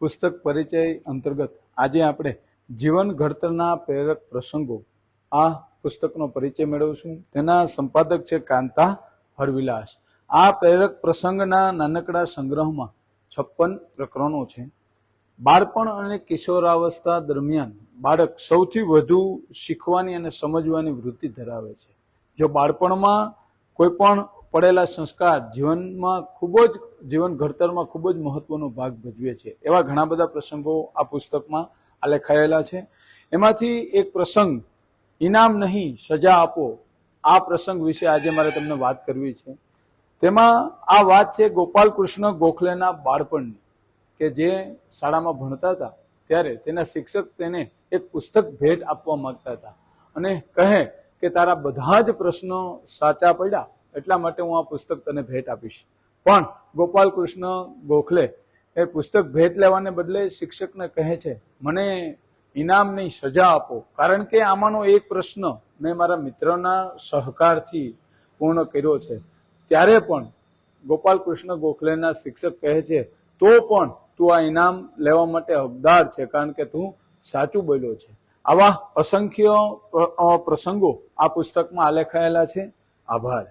પુસ્તક પરિચય અંતર્ગત આજે આપણે જીવન ઘડતરના પ્રેરક પ્રસંગો આ પુસ્તકનો પરિચય મેળવશું. તેના સંપાદક છે કાંતા હરવિલાસ. આ પ્રેરક પ્રસંગના નાનકડા સંગ્રહમાં છપ્પન પ્રકરણો છે. બાળપણ અને કિશોરાવસ્થા દરમિયાન બાળક સૌથી વધુ શીખવાની અને સમજવાની વૃત્તિ ધરાવે છે. જો બાળપણમાં કોઈ પણ પડેલા સંસ્કાર જીવનમાં ખૂબ જ, જીવન ઘડતરમાં ખૂબ જ મહત્વનો ભાગ ભજવે છે. એવા ઘણા બધા પ્રસંગો આ પુસ્તકમાં આલેખાયેલા છે. એમાંથી એક પ્રસંગ, ઇનામ નહીં, સજા આપો. આ પ્રસંગ વિશે આજે મારે તમને વાત કરવી છે. તેમાં આ વાત છે ગોપાલ કૃષ્ણ ગોખલેના બાળપણની, કે જે શાળામાં ભણતા હતા ત્યારે તેના શિક્ષક તેને એક પુસ્તક ભેટ આપવા માંગતા હતા. અને કહે કે, તારા બધા જ પ્રશ્નો સાચા પડ્યા. એટલા માટે હું આ પુસ્તક તને ભેટ આપીશ. પણ ગોપાલ કૃષ્ણ ગોખલે એ પુસ્તક ભેટ લેવાને બદલે શિક્ષકને કહે છે, મને ઇનામની સજા આપો. કારણ કે આમાંનો એક પ્રશ્ન મેં મારા મિત્રના સહકારથી પૂર્ણ કર્યો છે. ત્યારે પણ ગોપાલ કૃષ્ણ ગોખલેના શિક્ષક કહે છે, તો પણ તું આ ઇનામ લેવા માટે હકદાર છે, કારણ કે તું સાચું બોલ્યો છે. આવા અસંખ્ય પ્રસંગો આ પુસ્તકમાં આલેખાયેલા છે. આભાર.